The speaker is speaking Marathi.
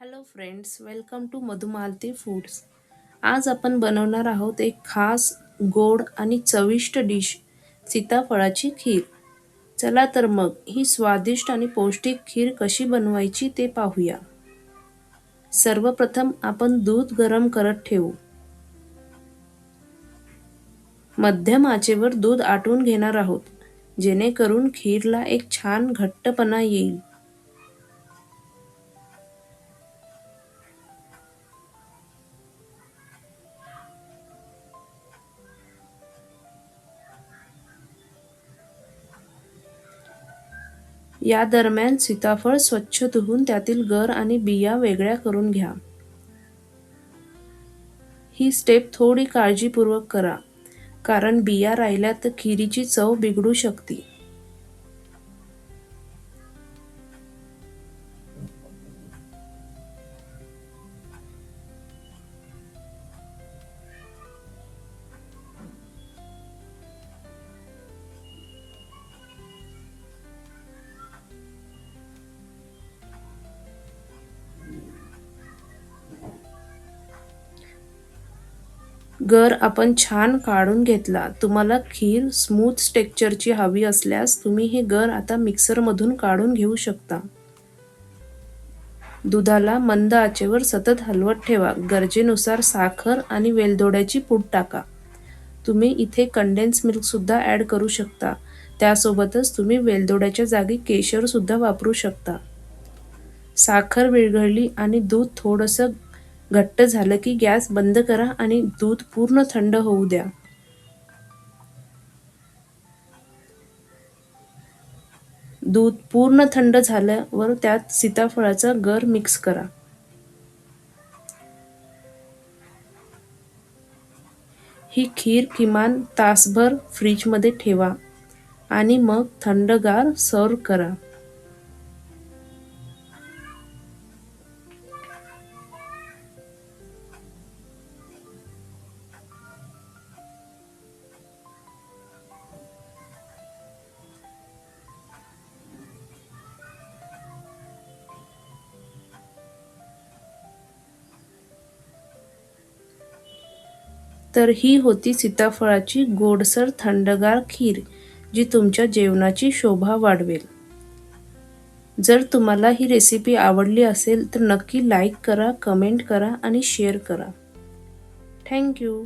Hello friends welcome to Madhumalati foods आज आपण बनवणार आहोत एक खास गोड आणि चविष्ट डिश सीताफळाची खीर. चला तर मग ही स्वादिष्ट आणि पौष्टिक खीर कशी बनवायची ते पाहूया. सर्वप्रथम आपण दूध गरम करत ठेवू. मध्यम आचेवर दूध आटवून घेणार आहोत जेणेकरून खीरला एक छान घट्टपणा येईल. या दरम्यान सीताफळ स्वच्छ धुवून त्यातील गर आणि बिया वेगळ्या करून घ्या. ही स्टेप थोडी काळजीपूर्वक करा कारण बिया राहिल्या तर खिरीची चव बिघडू शकते. गर आपण छान काढून घेतला. तुम्हाला खीर स्मूथ टेक्चरची हवी असल्यास तुम्ही हे गर आता मिक्सरमधून काढून घेऊ शकता. दुधाला मंद आचेवर सतत हलवत ठेवा. गरजेनुसार साखर आणि वेलदोड्याची पूड टाका. तुम्ही इथे कंडेन्स मिल्कसुद्धा ॲड करू शकता. त्यासोबतच तुम्ही वेलदोड्याच्या जागी केशरसुद्धा वापरू शकता. साखर विरघळली आणि दूध थोडंसं घट्ट झालं की गॅस बंद करा आणि दूध पूर्ण थंड होऊ द्या. दूध पूर्ण थंड झाल्यावर त्यात सीताफळाचा गर मिक्स करा. ही खीर किमान तासभर फ्रीजमध्ये ठेवा आणि मग थंडगार सर्व करा. तर ही होती सीताफळाची गोडसर थंडगार खीर जी तुमच्या जेवणाची शोभा वाढवेल. जर तुम्हाला ही रेसिपी आवडली असेल तर नक्की लाईक करा कमेंट करा आणि शेअर करा. थँक्यू